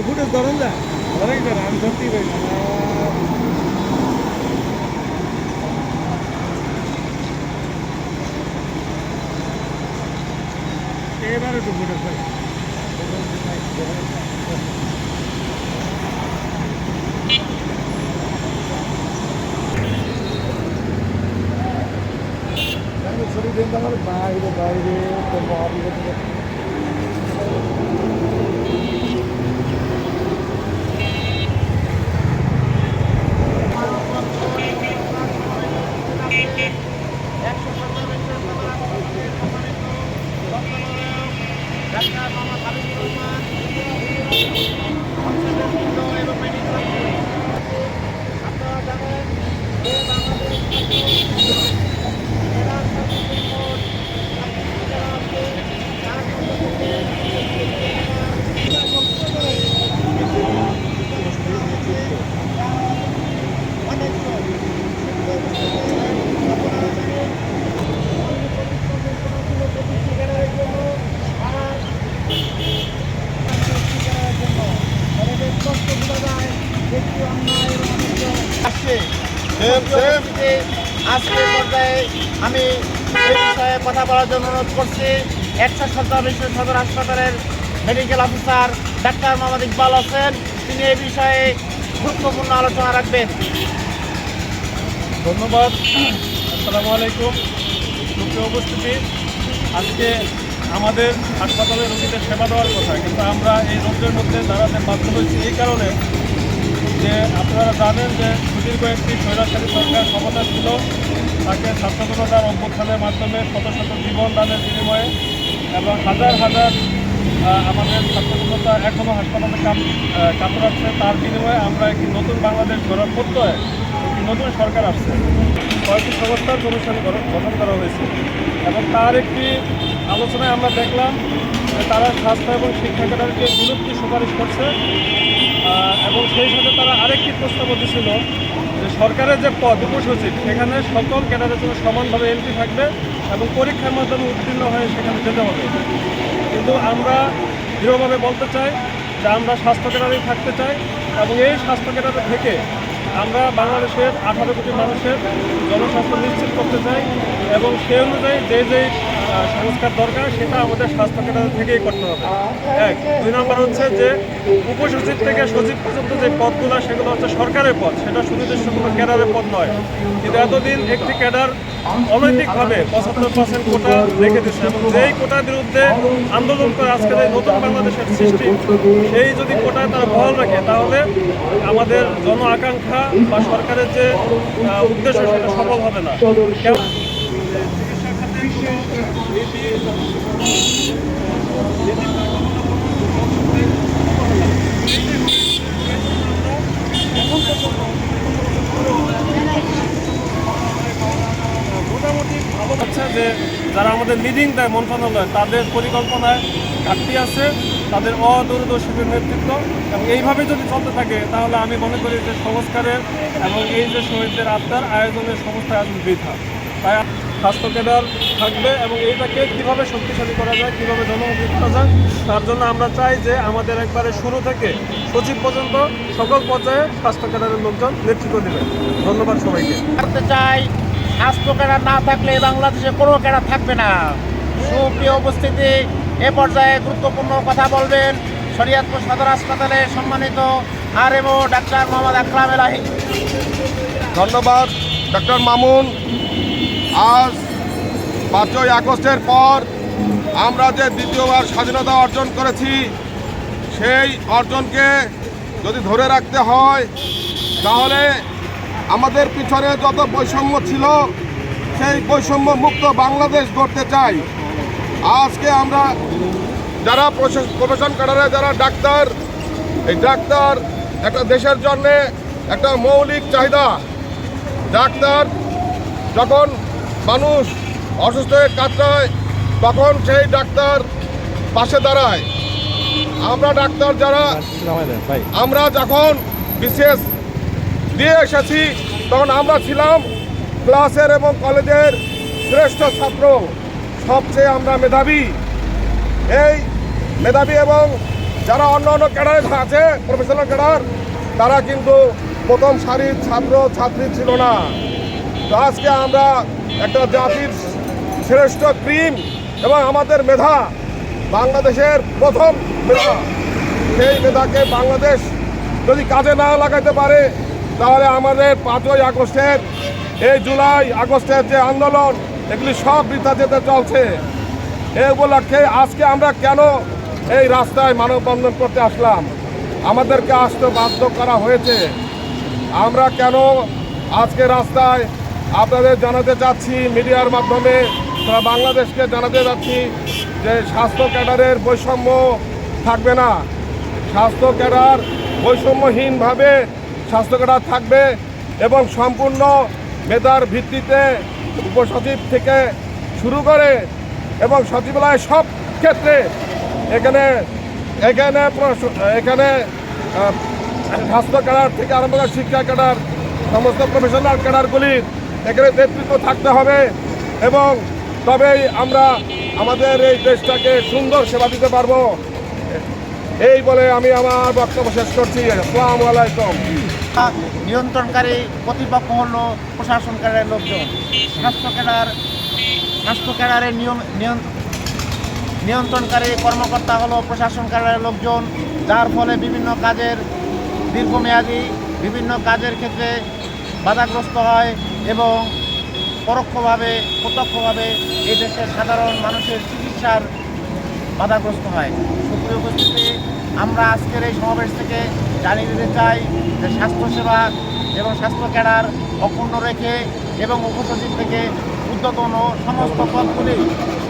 Footage ধরেন যা ধরে কি আমি ধরতেই পারি এবার একটু ফুটেজ ভাই। বাইরে বাইরে আসছে পরবর্তীতে আজকের পর্যায়ে আমি এই বলার জন্য অনুরোধ করছি। একশো সত্তর বিশ্ব সদর হাসপাতালের medical officer doctor Mohammad Iqbal Hossain, তিনি এই বিষয়ে গুরুত্বপূর্ণ আলোচনা রাখবেন। ধন্যবাদ। আসসালামু আলাইকুম। সুপ্রিয় উপস্থিতি, আজকে আমাদের হাসপাতালে রোগীদের সেবা দেওয়ার কথা, কিন্তু আমরা এই রোগের মধ্যে দাঁড়াতে বাধ্য হয়েছি এই কারণে যে আপনারা জানেন যে সুদীর্ঘ একটি স্বৈরাচারী সরকার ক্ষমতা ছিল। তাকে জনতার অভ্যুত্থানের মাধ্যমে শত শত জীবন দানের বিনিময়ে এবং হাজার হাজার আমাদের ছাত্র এখনও হাসপাতালে কাতরাচ্ছে। তার বিনিময়ে আমরা একটি নতুন বাংলাদেশ গড়ার প্রত্যয়ে একটি নতুন সরকার আসছে। কয়েকটি সংস্থার কমিশন গঠন করা হয়েছে। এবং তার একটি আলোচনায় আমরা দেখলাম তারা স্বাস্থ্য এবং শিক্ষা ক্যাডারকে বিলুপ্তি সুপারিশ করছে। এবং সেই সাথে তারা আরেকটি প্রস্তাব দিছিল যে সরকারের যে পদ উপসচিব, সেখানে সকল ক্যাডারের জন্য সমানভাবে এন্ট্রি থাকবে এবং পরীক্ষার মাধ্যমে উত্তীর্ণ হয়ে সেখানে যেতে হবে। কিন্তু আমরা দৃঢ়ভাবে বলতে চাই যে আমরা স্বাস্থ্য ক্যাডারেই থাকতে চাই এবং এই স্বাস্থ্য ক্যাডারে থেকে আমরা বাংলাদেশের আঠারো কোটি মানুষের জনস্বাস্থ্য নিশ্চিত করতে চাই এবং সে অনুযায়ী যে যে সংস্কার দরকার সেটা আমাদের স্বাস্থ্য কেন্দ্র থেকেই করতে হবে। এক। দুই নম্বর হচ্ছে যে উপসচিব থেকে সচিব পর্যন্ত যে পদগুলো, সেগুলো হচ্ছে সরকারের পদ। সেটা সুনির্দিষ্ট কোনো ক্যাডারের পদ নয়। কিন্তু এতদিন একটি ক্যাডার অনৈতিকভাবে পঁচাত্তর পার্সেন্ট কোটা রেখে দিচ্ছে এবং যেই কোটার বিরুদ্ধে আন্দোলন করে আজকের এই নতুন বাংলাদেশের সৃষ্টি, সেই যদি কোটায় তারা বহাল রাখে, তাহলে আমাদের জন আকাঙ্ক্ষা বা সরকারের যে উদ্দেশ্য সেটা সফল হবে না। কোনো? নীতি মোটামুটি ভালো হচ্ছে যে যারা আমাদের লিডিং দেয় মন্ত্রণালয় তাদের পরিকল্পনায় ঘাটতি আছে, তাদের অদূরদর্শীদের নেতৃত্ব। এবং এইভাবে যদি চলতে থাকে, তাহলে আমি মনে করি যে সংস্কারের এবং এই যে শহীদদের আত্মার আয়োজনের সমস্ত আয়োজন বৃথা। তাই স্বাস্থ্য কেন্দ্র থাকবে এবং এইটাকে কীভাবে শক্তিশালী করা যায়, কীভাবে জনমুখী করা যায়, তার জন্য আমরা চাই যে আমাদের একবারে শুরু থেকে সচিব পর্যন্ত সকল পর্যায়ে স্বাস্থ্য কেন্দ্রের লোকজন নেতৃত্ব দেবে ধন্যবাদ সবাইকে। চাই স্বাস্থ্য ক্যাডার না থাকলে বাংলাদেশে কোনো ক্যাডার থাকবে না। সুপ্রিয় উপস্থিতি, এ পর্যায়ে গুরুত্বপূর্ণ কথা বলবেন শরীয়তপুর সদর হাসপাতালে সম্মানিত আরএমও ডাক্তার মোহাম্মদ আকরাম এলাহি। ধন্যবাদ ডক্টর মামুন। আজ পাঁচই আগস্টের পর আমরা যে দ্বিতীয়বার স্বাধীনতা অর্জন করেছি, সেই অর্জনকে যদি ধরে রাখতে হয়, তাহলে আমাদের পিছনে যত বৈষম্য ছিল সেই বৈষম্য মুক্ত বাংলাদেশ গড়তে চাই। আজকে আমরা যারা প্রফেশন কাটারে যারা ডাক্তার এই ডাক্তার একটা দেশের জন্যে একটা মৌলিক চাহিদা। ডাক্তার যখন মানুষ অসুস্থ হয়ে কাটায় তখন সেই ডাক্তার পাশে দাঁড়ায়। আমরা ডাক্তার যারা আমরা যখন বিশেষ দিয়ে এসেছি। তখন আমরা ছিলাম ক্লাসের এবং কলেজের শ্রেষ্ঠ ছাত্র, সবচেয়ে আমরা মেধাবী। এই মেধাবী এবং যারা অন্য অন্য ক্যাডারে আছে, প্রফেশনাল ক্যাডার, তারা কিন্তু প্রথম সারির ছাত্র, ছাত্রী ছিল না। তো আজকে আমরা একটা জাতির শ্রেষ্ঠ ক্রিম এবং আমাদের মেধা বাংলাদেশের প্রথম মেধা। সেই মেধাকে বাংলাদেশ যদি কাজে না লাগাতে পারে তাহলে আমাদের পাঁচই আগস্টের এই জুলাই আগস্টের যে আন্দোলন, এগুলি সব বৃথা যেতে চলছে। এ উপলক্ষে আজকে আমরা কেন এই রাস্তায় মানববন্ধন করতে আসলাম? আমাদেরকে আসতে বাধ্য করা হয়েছে। আমরা কেন আজকে রাস্তায় আপনাদের জানাতে চাচ্ছি, মিডিয়ার মাধ্যমে সারা বাংলাদেশকে জানাতে চাচ্ছি যে স্বাস্থ্য ক্যাডারের বৈষম্য থাকবে না। স্বাস্থ্য ক্যাডার বৈষম্যহীনভাবে স্বাস্থ্য থাকবে এবং সম্পূর্ণ মেধার ভিত্তিতে উপসচিব থেকে শুরু করে এবং সচিবালয় সব ক্ষেত্রে এখানে এখানে এখানে স্বাস্থ্য ক্যাডার থেকে আরম্ভ করে শিক্ষা ক্যাডার সমস্ত প্রফেশনাল ক্যাডারগুলির এখানে নেতৃত্ব থাকতে হবে এবং তবেই আমরা আমাদের এই দেশটাকে সুন্দর সেবা দিতে পারব। এই বলে আমি আমার বক্তব্য শেষ করছি। আসসালামু আলাইকুম। নিয়ন্ত্রণকারী কর্তৃপক্ষ হলো প্রশাসনকারের লোকজন। স্বাস্থ্য ক্যাডার স্বাস্থ্য ক্যাডারের নিয়ম নিয়ন্ত্রণকারী কর্মকর্তা হলো প্রশাসন ক্যাডারের লোকজন, যার ফলে বিভিন্ন কাজের দীর্ঘমেয়াদী বিভিন্ন কাজের ক্ষেত্রে বাধাগ্রস্ত হয় এবং পরোক্ষভাবে, প্রত্যক্ষভাবে এই দেশের সাধারণ মানুষের চিকিৎসার বাধাগ্রস্ত হয়। সুপ্রিয় উপস্থিতি আমরা আজকের এই সমাবেশ থেকে জানিয়ে দিতে চাই যে স্বাস্থ্যসেবা এবং স্বাস্থ্য ক্যাডার অক্ষুণ্ণ রেখে এবং উপসচিব থেকে উদ্যতন সমস্ত পদগুলি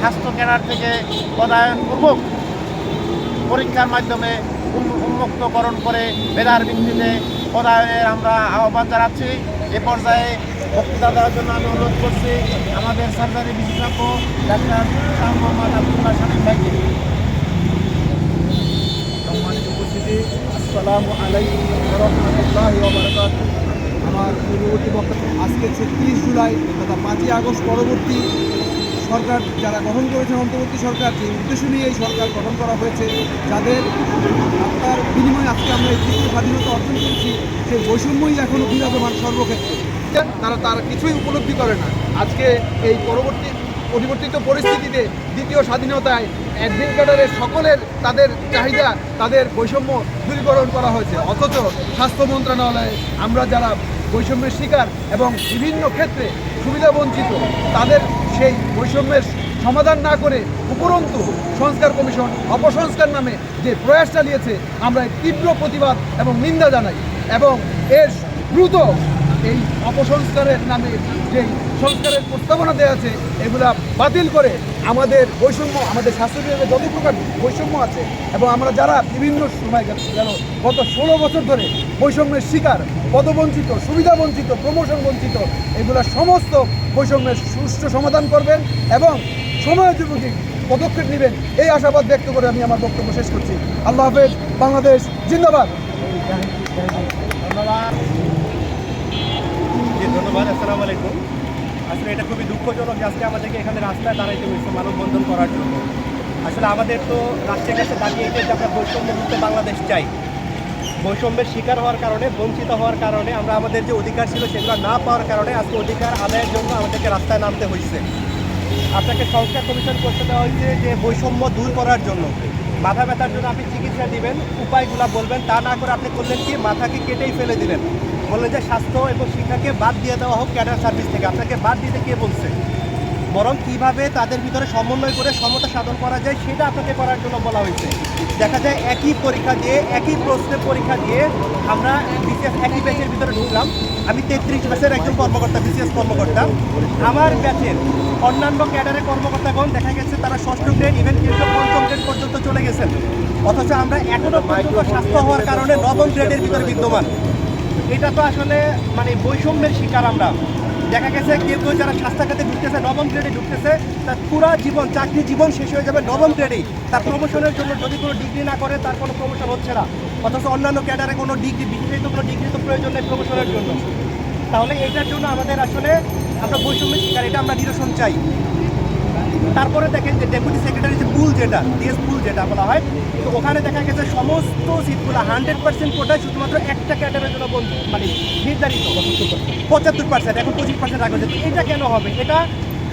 স্বাস্থ্য ক্যাডার থেকে পদায়নপূর্বক পরীক্ষার মাধ্যমে উন- উন্মুক্তকরণ করে মেধার ভিত্তিতে পদায়নের আমরা আহ্বান জানাচ্ছি। এ পর্যায়ে বক্তৃতা দেওয়ার জন্য আমি অনুরোধ করছি আমাদের সরকারি বিশেষজ্ঞ ডাক্তার শাহ মোহাম্মদ শামীম ভাইকে। আসসালামু আলাইকুম রহমতুল্লাহ ওবরাকাত আমার পূর্ববর্তী বক্তব্য, আজকে ছত্রিশ জুলাই তথা পাঁচই আগস্ট পরবর্তী সরকার যারা গঠন করেছে অন্তর্বর্তী সরকার, যে উদ্দেশ্য নিয়ে এই সরকার গঠন করা হয়েছে, যাদের আত্মার বিনিময়ে আজকে আমরা এই স্বাধীনতা অর্জন করেছি, সেই বৈষম্যই এখনও বিরাজমান সর্বক্ষেত্রে। তারা তারা কিছুই উপলব্ধি করে না। আজকে এই পরবর্তী পরিবর্তিত পরিস্থিতিতে দ্বিতীয় স্বাধীনতায় অ্যাডমিন ক্যাডারের সকলের তাদের চাহিদা, তাদের বৈষম্য দূরীকরণ করা হয়েছে। অথচ স্বাস্থ্য মন্ত্রণালয়ে আমরা যারা বৈষম্যের শিকার এবং বিভিন্ন ক্ষেত্রে সুবিধা বঞ্চিত, তাদের সেই বৈষম্যের সমাধান না করে উপরন্তু সংস্কার কমিশন অপসংস্কার নামে যে প্রয়াস চালিয়েছে, আমরা তীব্র প্রতিবাদ এবং নিন্দা জানাই এবং এর দ্রুত এই অপসংস্কারের নামে যে সংস্কারের প্রস্তাবনা দেওয়া আছে, এগুলা বাতিল করে আমাদের বৈষম্য, আমাদের স্বাস্থ্য বিভাগে যত প্রকার বৈষম্য আছে, এবং আমরা যারা বিভিন্ন সময় গেল গত ষোলো বছর ধরে বৈষম্যের শিকার, পদবঞ্চিত সুবিধা বঞ্চিত প্রমোশন বঞ্চিত এগুলা সমস্ত বৈষম্যের সুষ্ঠু সমাধান করবেন এবং সময়োপযোগী পদক্ষেপ নেবেন। এই আশাবাদ ব্যক্ত করে আমি আমার বক্তব্য শেষ করছি। আল্লাহ হাফেজ, বাংলাদেশ, জিন্দাবাদ। ধন্যবাদ। জি, ধন্যবাদ, আসসালামু আলাইকুম। আসলে এটা খুবই দুঃখজনক যে আজকে আমাদেরকে এখানে রাস্তায় দাঁড়াইতে হয়েছে মানববন্ধন করার জন্য। আসলে আমাদের তো রাষ্ট্রের কাছে দাঁড়িয়ে যে আমরা বৈষম্যমুক্ত বাংলাদেশ চাই। বৈষম্যের শিকার হওয়ার কারণে, বঞ্চিত হওয়ার কারণে, আমরা আমাদের যে অধিকার ছিল সেগুলো না পাওয়ার কারণে আজকে অধিকার আদায়ের জন্য আমাদেরকে রাস্তায় নামতে হয়েছে। আপনাকে সংস্কার কমিশন করতে দেওয়া হয়েছে যে বৈষম্য দূর করার জন্য। মাথা ব্যথার জন্য আপনি চিকিৎসা দিবেন, উপায়গুলো বলবেন, তা না করে আপনি করলেন কি? মাথাকে কেটেই ফেলে দিলেন। বললেন যে স্বাস্থ্য এবং শিক্ষাকে বাদ দিয়ে দেওয়া হোক ক্যাডার সার্ভিস থেকে। আপনাকে বাদ দিতে কে বলছে? বরং কীভাবে তাদের ভিতরে সমন্বয় করে সমতা সাধন করা যায় সেটা আপনাকে করার জন্য বলা হয়েছে। দেখা যায় একই পরীক্ষা দিয়ে, একই প্রশ্নের পরীক্ষা দিয়ে আমরা বিসিএস একই ব্যাচের ভিতরে ঢুকলাম। আমি তেত্রিশ ব্যাচের একজন কর্মকর্তা, বিসিএস কর্মকর্তা। আমার ব্যাচের অন্যান্য ক্যাডারের কর্মকর্তাগণ দেখা গেছে তারা ষষ্ঠ গ্রেড ইভেন কিন্তু পঞ্চম গ্রেড পর্যন্ত চলে গেছেন। অথচ আমরা এখনও পর্যন্ত স্বাস্থ্য হওয়ার কারণে নবম গ্রেডের ভিতরে বিদ্যমান। এটা তো আসলে মানে বৈষম্যের শিকার আমরা। দেখা গেছে কেউ কেউ যারা স্বাস্থ্য খাতে ঢুকতেছে, নবম গ্রেডে ঢুকতেছে, তার পুরা জীবন, চাকরি জীবন শেষ হয়ে যাবে নবম গ্রেডেই তার প্রমোশনের জন্য যদি কোনো ডিগ্রি না করে, তার কোনো প্রমোশন হচ্ছে না। অথচ অন্যান্য ক্যাডারে কোনো ডিগ্রি বিশেষত কোনো ডিগ্রি তো প্রয়োজন নেই প্রমোশনের জন্য। তাহলে এটার জন্য আমাদের আসলে আমরা বৈষম্যের শিকার, এটা আমরা নিরসন চাই। তারপরে দেখেন যে ডেপুটি সেক্রেটারি যে পুল যেটা ডিএস পুল যেটা বলা হয়, তো ওখানে দেখা গেছে সমস্ত সিটগুলো হান্ড্রেড পার্সেন্ট কোটায় শুধুমাত্র একটা ক্যাডারের জন্য মানে নির্ধারিত, পঁচাত্তর পার্সেন্ট এখন পঁচিশ পার্সেন্ট রাখা হয়েছে। এটা কেন হবে? এটা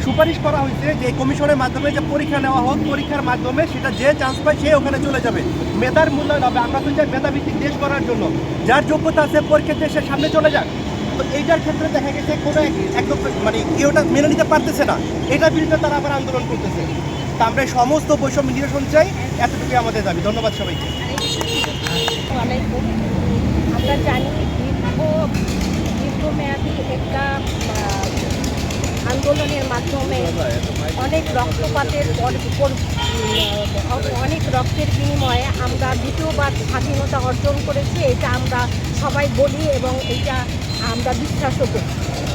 সুপারিশ করা হয়েছে যে কমিশনের মাধ্যমে যে পরীক্ষা নেওয়া হোক, পরীক্ষার মাধ্যমে সেটা যে চান্স পায় সে ওখানে চলে যাবে। মেধার মূল্যায়ন হবে। আমরা তো চাই মেধাভিত্তিক দেশ করার জন্য। যার যোগ্যতা আছে পরীক্ষা দিয়ে সে সামনে চলে যাক। তো এইটার ক্ষেত্রে দেখা গেছে কোনো একদম মানে কেউটা মেনে নিতে পারতেছে না। এটার বিরুদ্ধে তারা আবার আন্দোলন করতেছে। তা আমরা সমস্ত বৈষম্য নিরসন চাই, এতটুকুই আমাদের দাবি। ধন্যবাদ সবাইকে। আমরা জানি একটা আন্দোলনের মাধ্যমে অনেক রক্তপাতের অনেক রক্তের বিনিময়ে আমরা দ্বিতীয়বার স্বাধীনতা অর্জন করেছি, এটা আমরা সবাই বলি এবং এটা আমরা বিশ্বাসও করি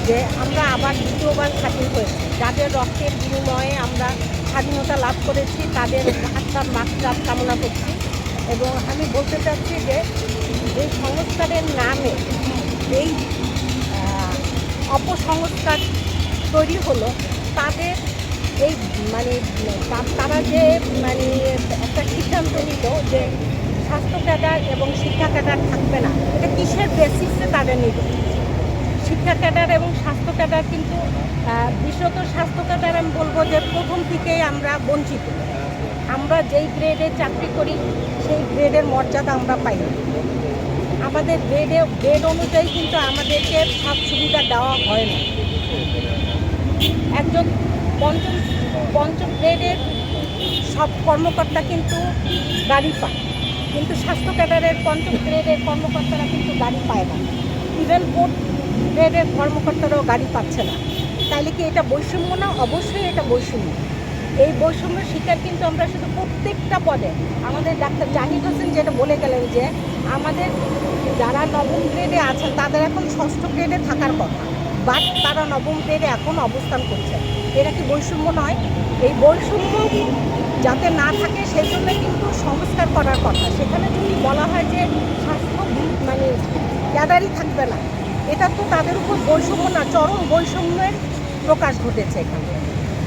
যে আমরা আবার দ্বিতীয়বার স্বাধীন হয়েছি যাদের রক্তের বিনিময়ে আমরা স্বাধীনতা লাভ করেছি, তাদের আত্মার মাত্রা কামনা করছি। এবং আমি বলতে চাচ্ছি যে এই সংস্কারের নামে এই অপসংস্কার তৈরি হলো, তাদের এই মানে তারা যে মানে একটা সিদ্ধান্ত নিল যে স্বাস্থ্য ক্যাডার এবং শিক্ষা ক্যাডার থাকবে না, এটা কিসের বেসিসে তাদের নিল? শিক্ষা ক্যাডার এবং স্বাস্থ্য ক্যাডার কিন্তু বিশেষত স্বাস্থ্য ক্যাডার আমি বলব যে প্রথম থেকেই আমরা বঞ্চিত। আমরা যেই গ্রেডে চাকরি করি, সেই গ্রেডের মর্যাদা আমরা পাই। আমাদের গ্রেডে গ্রেড অনুযায়ী কিন্তু আমাদেরকে সব সুবিধা দেওয়া হয় না। একজন পঞ্চম পঞ্চম গ্রেডের সব কর্মকর্তা কিন্তু গাড়ি পায়। কিন্তু স্বাস্থ্য ক্যাডারের পঞ্চম গ্রেডের কর্মকর্তারা কিন্তু গাড়ি পায় না। ইভেন ফোর্থ গ্রেডের কর্মকর্তারাও গাড়ি পাচ্ছে না। তাহলে কি এটা বৈষম্য না? অবশ্যই এটা বৈষম্য। এই বৈষম্য শিকার কিন্তু আমরা শুধু প্রত্যেকটা পদে। আমাদের ডাক্তার জাহিদ হোসেন যেটা বলে গেলেন যে, আমাদের যারা নবম গ্রেডে আছেন, তাদের এখন ষষ্ঠ গ্রেডে থাকার কথা। বাট তারা নবম গ্রেডে এখন অবস্থান করছে এটা কি বৈষম্য নয়? এই বৈষম্য যাতে না থাকে সেই জন্য কিন্তু সংস্কার করার কথা। সেখানে যদি বলা হয় যে স্বাস্থ্য মানে ক্যাডারই থাকবে না এটা তো তাদের উপর বৈষম্য না, চরম বৈষম্যের প্রকাশ ঘটেছে এখানে।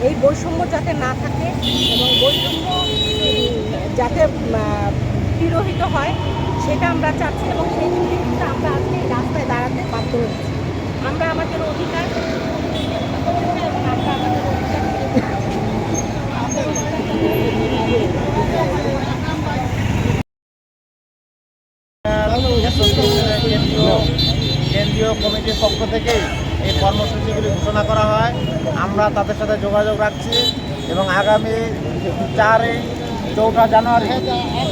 এই বৈষম্য যাতে না থাকে এবং বৈষম্য যাতে বিরোহিত হয়, সেটা আমরা চাচ্ছি এবং সেই জন্য কিন্তু আমরা আজকে রাস্তায় দাঁড়াতে বাধ্য হয়েছি আমরা আমাদের অধিকার অ্যাসোসিয়েশনের কেন্দ্রীয় কেন্দ্রীয় কমিটির পক্ষ থেকেই এই কর্মসূচিগুলি ঘোষণা করা হয় আমরা তাদের সাথে যোগাযোগ রাখছি এবং আগামী চারই চৌঠা জানুয়ারি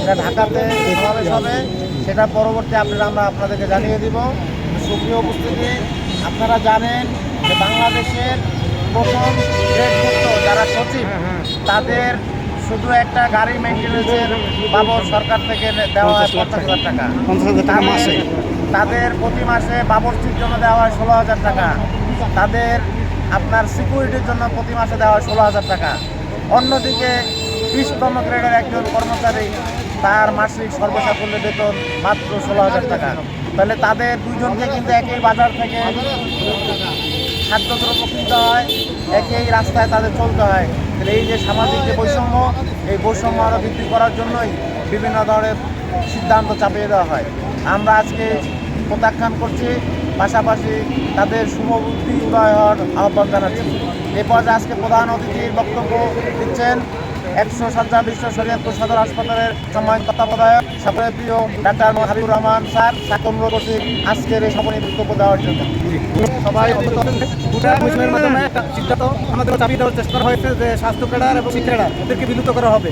এটা ঢাকাতে সমাবেশ হবে সেটা পরবর্তী আপডেট আমরা আপনাদেরকে জানিয়ে দিব। সুপ্রিয় উপস্থিতি আপনারা জানেন যে বাংলাদেশের প্রথম গ্রেডভুক্ত যারা সচিব তাদের শুধু একটা গাড়ি মেনটেন্যান্সের বাবদ সরকার থেকে দেওয়া হয় পঞ্চাশ হাজার টাকা। তাদের প্রতি মাসে বাবরচির জন্য দেওয়া হয় ষোলো হাজার টাকা। তাদের আপনার সিকিউরিটির জন্য প্রতি মাসে দেওয়া হয় ষোলো হাজার টাকা। অন্যদিকে বিশতম গ্রেডের একজন কর্মচারী, তার মাসিক সর্বসাকুল্য বেতন মাত্র ষোলো হাজার টাকা। তাহলে তাদের দুজনকে কিন্তু একই বাজার থেকে খাদ্যদ্রব্য কিনতে হয়, একই রাস্তায় তাদের চলতে হয়। তাহলে এই যে সামাজিক যে বৈষম্য, এই বৈষম্য আরও বৃদ্ধি করার জন্যই বিভিন্ন ধরনের সিদ্ধান্ত চাপিয়ে দেওয়া হয়। আমরা আজকে প্রত্যাখ্যান করছি পাশাপাশি তাদের শুভবুদ্ধি উদয় হওয়ার আহ্বান জানাচ্ছি। এ পর্যায়ে আজকে প্রধান অতিথির বক্তব্য দিচ্ছেন একশো শয্যা বিশ্ব শরীয়তপুর সদর হাসপাতালের সম্মানিত তত্ত্বাবধায়ক সাপের প্রিয় doctor Habibur Rahman sir sir অনুরোধ আজকের এই সফল বক্তব্য দেওয়ার জন্য। সবাই সিদ্ধান্ত আমাদের দেওয়ার চেষ্টা হয়েছে যে স্বাস্থ্য ক্যাডার এবং শিক্ষা এদেরকে বিলুপ্ত করা হবে।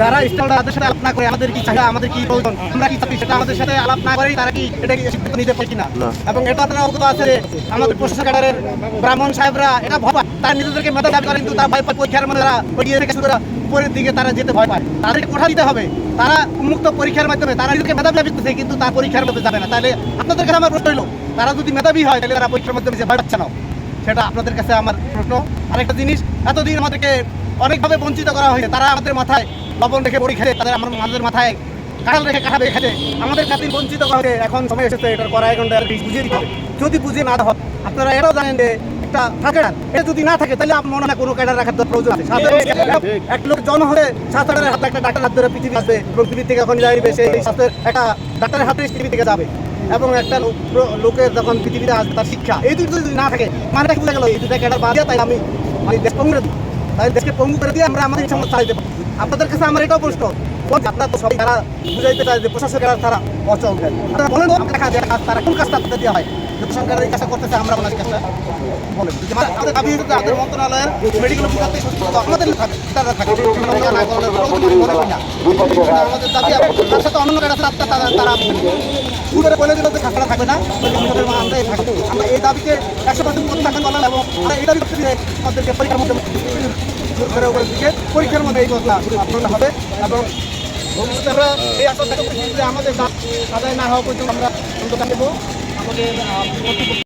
যারা স্টলটা তাদের সাথে আলাপ না করে আমাদের কি চাহিদা আমাদের কি প্রয়োজন আমরা কি চাচ্ছি সেটা আমাদের সাথে আলাপ না করেই তারা কি এটা কি সিদ্ধান্ত নিতে পারে কিনা? এবং এটা আপনারা অবগত আছে যে আমাদের প্রশাসন ক্যাডারের ব্রাহ্মণ সাহেবরা এটা ভয় পায়। তারা নিজেদেরকে মেধা দাবি করে কিন্তু তারা ভয় পায় পরীক্ষার মধ্যে তারা পড়িয়ে থেকে শুরু উপরের দিকে তারা যেতে ভয় পায়। তাদেরকে কোঠা দিতে হবে। তারা উন্মুক্ত পরীক্ষার মাধ্যমে তারা নিজেকে মেধাবী কিন্তু তার পরীক্ষার মধ্যে যাবে না। তাহলে আপনাদের কাছে আমার প্রশ্ন হলো তারা যদি মেধাবী হয় তাহলে তারা পরীক্ষার মাধ্যমে যে ভয় পাচ্ছে না। সেটা আপনাদের কাছে আমার প্রশ্ন। আরেকটা জিনিস এতদিন আমাদেরকে অনেকভাবে বঞ্চিত করা হয়েছে। তারা আমাদের মাথায় লবণ রেখে বড়ি খেলে তাদের আমার আমাদের মাথায় কাঁঠাল রেখে কাঁঠাল খেলে আমাদের খাতির বঞ্চিত করে এখন সময় এসেছে এটার করা এখন বুঝিয়ে দিতে হবে। যদি বুঝিয়ে না হয় আপনারা এটাও জানেন যে একটা থাকে না এটা যদি না থাকে তাহলে আমার মনে হয় কোনো ক্যাডার রাখার প্রয়োজন আছে। একটা লোক জন্ম হলে সাধারণের হাতে একটা ডাক্তার হাত ধরে পৃথিবী আসবে পৃথিবী থেকে যখন যাইবে সেই স্বাস্থ্যের একটা ডাক্তারের হাতে পৃথিবী থেকে যাবে। এবং একটা লোক- লোকের যখন পৃথিবীতে আসবে তার শিক্ষা। এই দুটো যদি না থাকে মানেটা কি বোঝা গেল? এই দুটা ক্যাডার বাদ দিয়ে তাই আমি মানে দেশ পঙ্গু তাই দেশকে পঙ্গু করে দিয়ে আমরা আমাদের সমস্যা চালাইতে পারি। আপনাদের কাছে আমার এটাও প্রশ্ন। আপনারা তো সবাই তারা বুঝাইতে চায় যে তারা অচল আপনারা বলেন দেখা যায় তারা কোন কাজটা আপনাদের দেওয়া হয়? আমরা তারা তার, তারা তারা বলে থাকবে না এই দাবিকে একশো পার্সেন্ট প্রত্যাখ্যান করলাম এবং এই দাবি করতে আমাদেরকে পরীক্ষার মধ্যে সরকারের উপর দিকে। পরীক্ষার মধ্যে এই কথা আপনার হবে। এবং ভবিষ্যতে আমরা এই আশা থাকব যে আমাদের আদায় না হওয়া পর্যন্ত আমরা দেবো আমাদের কর্তৃপক্ষ